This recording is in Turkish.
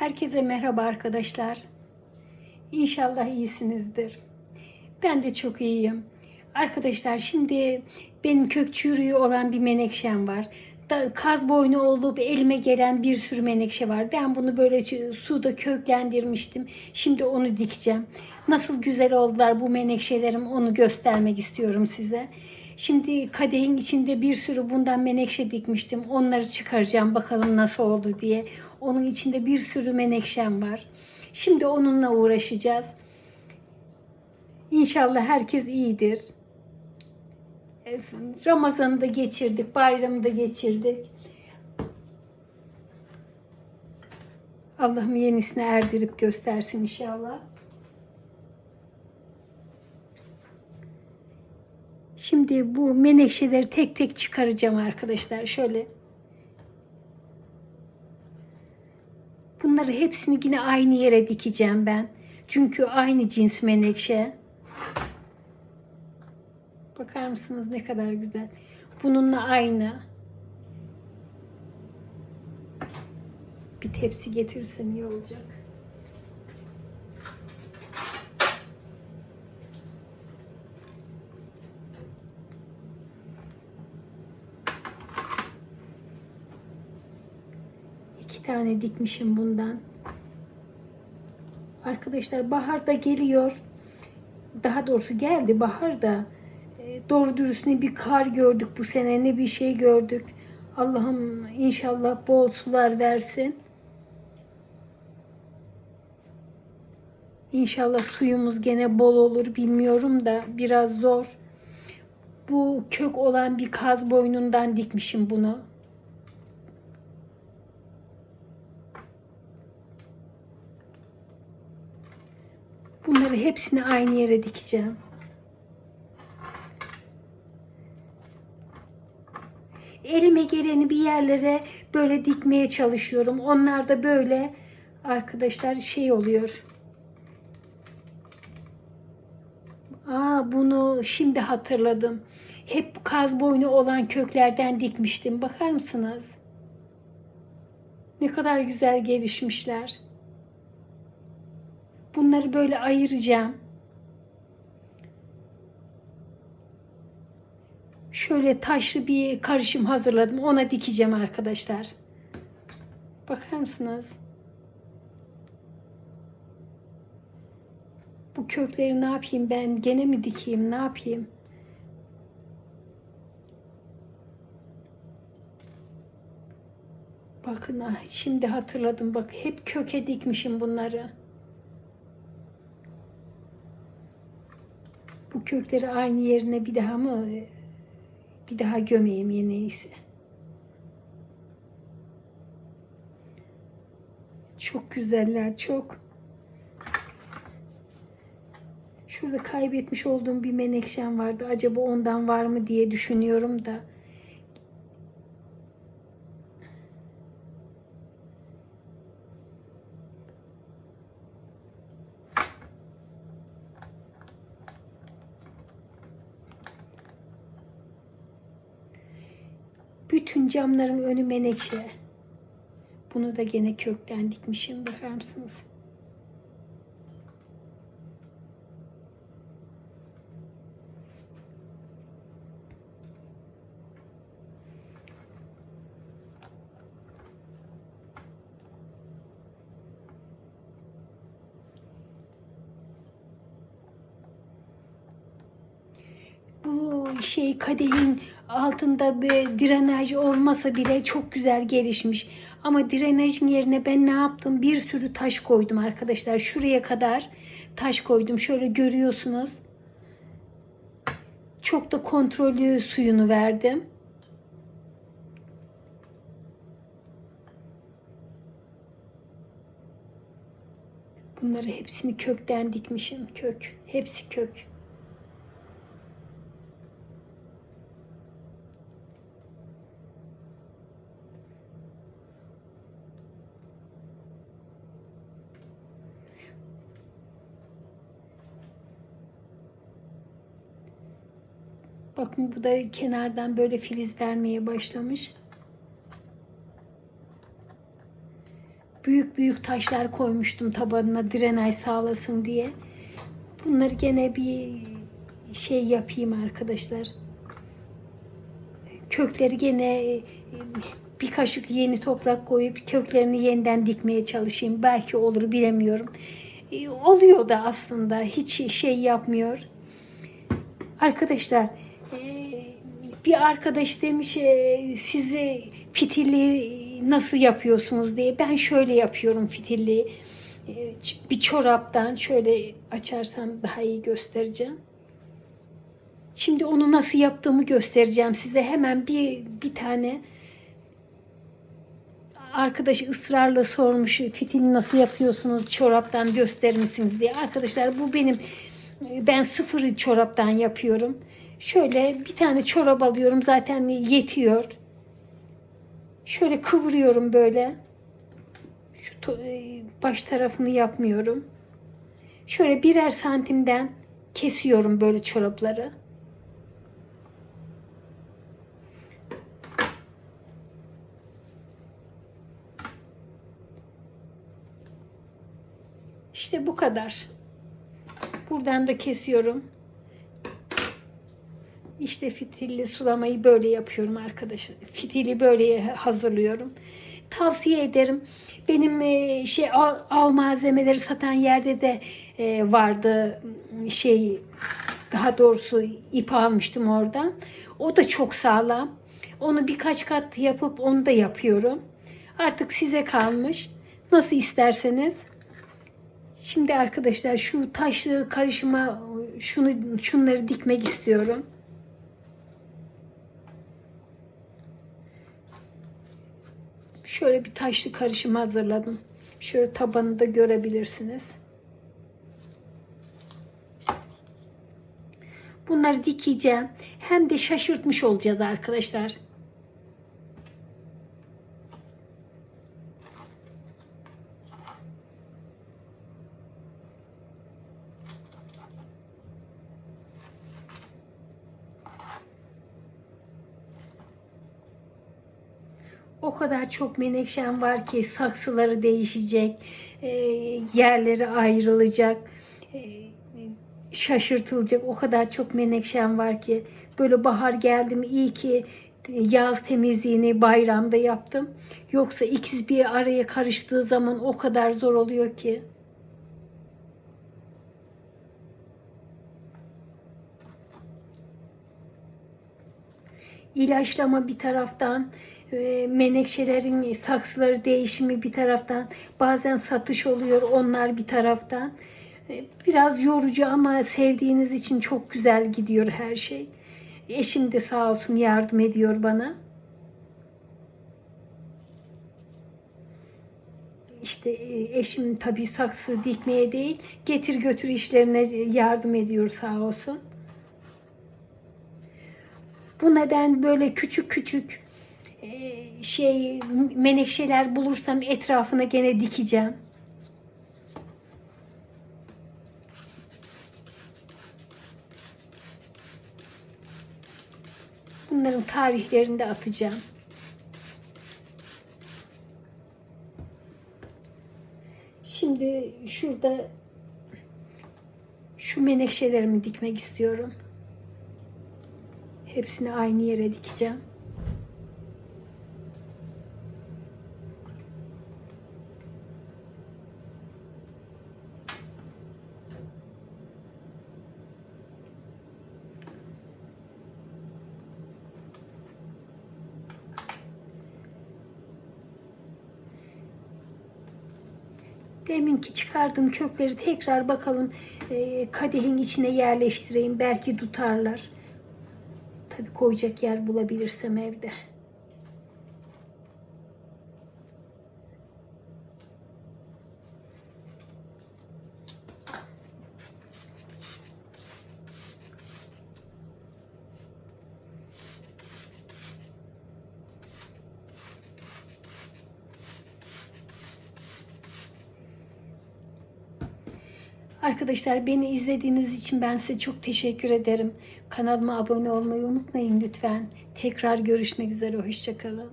Herkese merhaba arkadaşlar. İnşallah iyisinizdir. Ben de çok iyiyim. Arkadaşlar şimdi benim kök çürüğü olan bir menekşem var. Kaz boynu olup elime gelen bir sürü menekşe var. Ben bunu böyle suda köklendirmiştim. Şimdi onu dikeceğim. Nasıl güzel oldular bu menekşelerim onu göstermek istiyorum size. Şimdi kadehin içinde bir sürü bundan menekşe dikmiştim. Onları çıkaracağım bakalım nasıl oldu diye. Onun içinde bir sürü menekşem var. Şimdi onunla uğraşacağız. İnşallah herkes iyidir. Ramazan'ı da geçirdik, bayramı da geçirdik. Allah'ım yenisine erdirip göstersin inşallah. Şimdi bu menekşeleri tek tek çıkaracağım arkadaşlar. Şöyle. Bunları hepsini yine aynı yere dikeceğim ben. Çünkü aynı cins menekşe. Bakar mısınız ne kadar güzel. Bununla aynı. Bir tepsi getirirsem iyi olacak. Tane dikmişim bundan. Arkadaşlar bahar da geliyor. Daha doğrusu geldi bahar da. E, Doğru dürüst ne bir kar gördük bu sene ne bir şey gördük. Allah'ım inşallah bol sular versin. İnşallah suyumuz gene bol olur bilmiyorum da biraz zor. Bu kök olan bir kaz boynundan dikmişim bunu. Bunları hepsini aynı yere dikeceğim. Elime geleni bir yerlere böyle dikmeye çalışıyorum. Onlar da böyle arkadaşlar şey oluyor. Aa bunu şimdi hatırladım. Hep kaz boynu olan köklerden dikmiştim. Bakar mısınız? Ne kadar güzel gelişmişler. Bunları böyle ayıracağım. Şöyle taşlı bir karışım hazırladım. Ona dikeceğim arkadaşlar. Bakar mısınız? Bu kökleri ne yapayım ben? Gene mi dikeyim? Ne yapayım? Bakın ah, şimdi hatırladım. Bak hep köke dikmişim bunları. Kökleri aynı yerine bir daha mı bir daha gömeyim yine iyisi. Çok güzeller, çok. Şurada kaybetmiş olduğum bir menekşem vardı. Acaba ondan var mı diye düşünüyorum da. Bütün camların önü menekşe. Bunu da gene kökten dikmişim. Bakar mısınız? bu şey kadehin altında bir drenaj olmasa bile çok güzel gelişmiş. Ama drenajın yerine ben ne yaptım? Bir sürü taş koydum arkadaşlar. Şuraya kadar taş koydum. Şöyle görüyorsunuz. Çok da kontrollü suyunu verdim. Bunları hepsini kökten dikmişim. Kök. Hepsi kök. Bakın bu da kenardan böyle filiz vermeye başlamış. Büyük büyük taşlar koymuştum tabanına direnay sağlasın diye. Bunları gene bir şey yapayım arkadaşlar. Kökleri gene bir kaşık yeni toprak koyup köklerini yeniden dikmeye çalışayım. Belki olur bilemiyorum. E, Oluyor da aslında hiç şey yapmıyor. Arkadaşlar bir arkadaş demiş e, sizi fitilli nasıl yapıyorsunuz diye. Ben şöyle yapıyorum fitilli. E, Bir çoraptan şöyle açarsam daha iyi göstereceğim. Şimdi onu nasıl yaptığımı göstereceğim size. Hemen bir bir tane arkadaş ısrarla sormuş fitili nasıl yapıyorsunuz çoraptan gösterir misiniz diye. Arkadaşlar bu benim ben sıfır çoraptan yapıyorum. Şöyle bir tane çorap alıyorum zaten yetiyor. Şöyle kıvırıyorum böyle. Şu e, baş tarafını yapmıyorum. Şöyle birer santimden kesiyorum böyle çorapları. İşte bu kadar. Buradan da kesiyorum. İşte fitilli sulamayı böyle yapıyorum arkadaşlar. Fitili böyle hazırlıyorum. Tavsiye ederim. Benim e, şey al, al malzemeleri satan yerde de e, vardı şey daha doğrusu ip almıştım oradan. O da çok sağlam. Onu birkaç kat yapıp onu da yapıyorum. Artık size kalmış. Nasıl isterseniz. Şimdi arkadaşlar şu taşlı karışıma şunu şunları dikmek istiyorum. Şöyle bir taşlı karışım hazırladım. Şöyle tabanı da görebilirsiniz. Bunları dikeceğim. Hem de şaşırtmış olacağız arkadaşlar. Kadar çok menekşem var ki saksıları değişecek, e, yerleri ayrılacak, e, şaşırtılacak. O kadar çok menekşem var ki böyle bahar geldi mi iyi ki yaz temizliğini bayramda yaptım. Yoksa ikiz bir araya karıştığı zaman o kadar zor oluyor ki. ilaçlama bir taraftan, menekşelerin saksıları değişimi bir taraftan, bazen satış oluyor onlar bir taraftan. E, Biraz yorucu ama sevdiğiniz için çok güzel gidiyor her şey. Eşim de sağ olsun yardım ediyor bana. İşte e, eşim tabii saksı dikmeye değil, getir götür işlerine yardım ediyor sağ olsun. Buna ben böyle küçük küçük şey menekşeler bulursam etrafına gene dikeceğim. Bunların tarihlerini de atacağım. Şimdi şurada şu menekşelerimi dikmek istiyorum. Hepsini aynı yere dikeceğim. Deminki çıkardığım kökleri tekrar bakalım e, kadehin içine yerleştireyim. Belki tutarlar. Tabii koyacak yer bulabilirsem evde. Arkadaşlar beni izlediğiniz için ben size çok teşekkür ederim. Kanalıma abone olmayı unutmayın lütfen. Tekrar görüşmek üzere. Hoşçakalın.